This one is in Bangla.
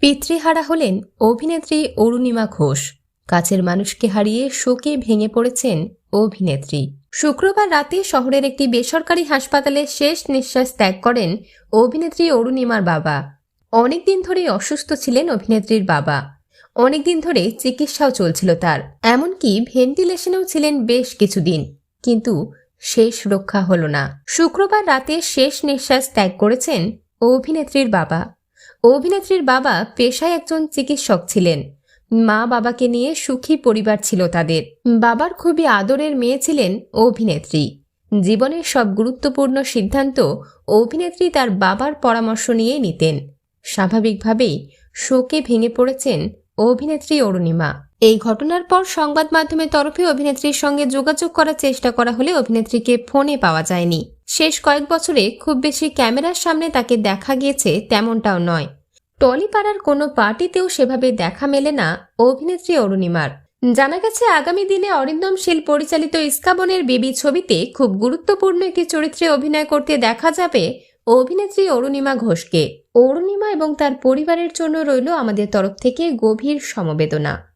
পিতৃহারা হলেন অভিনেত্রী অরুণিমা ঘোষ। কাছের মানুষকে হারিয়ে শোকে ভেঙে পড়েছেন অভিনেত্রী। শুক্রবার রাতে শহরের একটি বেসরকারি হাসপাতালে শেষ নিঃশ্বাস ত্যাগ করেন অভিনেত্রী অরুণিমার বাবা। অনেকদিন ধরে অসুস্থ ছিলেন অভিনেত্রীর বাবা। অনেকদিন ধরে চিকিৎসাও চলছিল তার। এমনকি ভেন্টিলেশনেও ছিলেন বেশ কিছুদিন। কিন্তু শেষ রক্ষা হলো না। শুক্রবার রাতে শেষ নিঃশ্বাস ত্যাগ করেছেন অভিনেত্রীর বাবা। অভিনেত্রীর বাবা পেশায় একজন চিকিৎসক ছিলেন। মা বাবাকে নিয়ে সুখী পরিবার ছিল তাদের। বাবার খুবই আদরের মেয়ে ছিলেন অভিনেত্রী। জীবনের সব গুরুত্বপূর্ণ সিদ্ধান্ত অভিনেত্রী তার বাবার পরামর্শ নিয়ে নিতেন। স্বাভাবিকভাবেই শোকে ভেঙে পড়েছেন অভিনেত্রী অরুণিমা। এই ঘটনার পর সংবাদ মাধ্যমের তরফে অভিনেত্রীর সঙ্গে যোগাযোগ করার চেষ্টা করা হলে অভিনেত্রীকে ফোনে পাওয়া যায়নি। শেষ কয়েক বছরে খুব বেশি ক্যামেরার সামনে তাকে দেখা গিয়েছে তেমনটাও নয়। টলিপাড়ার কোনো পার্টিতেও সেভাবে দেখা মেলে না অভিনেত্রী অরুণিমার। জানা গেছে, আগামী দিনে অরিন্দম শীল পরিচালিত ইস্কাবনের বেবি ছবিতে খুব গুরুত্বপূর্ণ একটি চরিত্রে অভিনয় করতে দেখা যাবে অভিনেত্রী অরুণিমা ঘোষকে। অরুণিমা এবং তার পরিবারের জন্য রইল আমাদের তরফ থেকে গভীর সমবেদনা।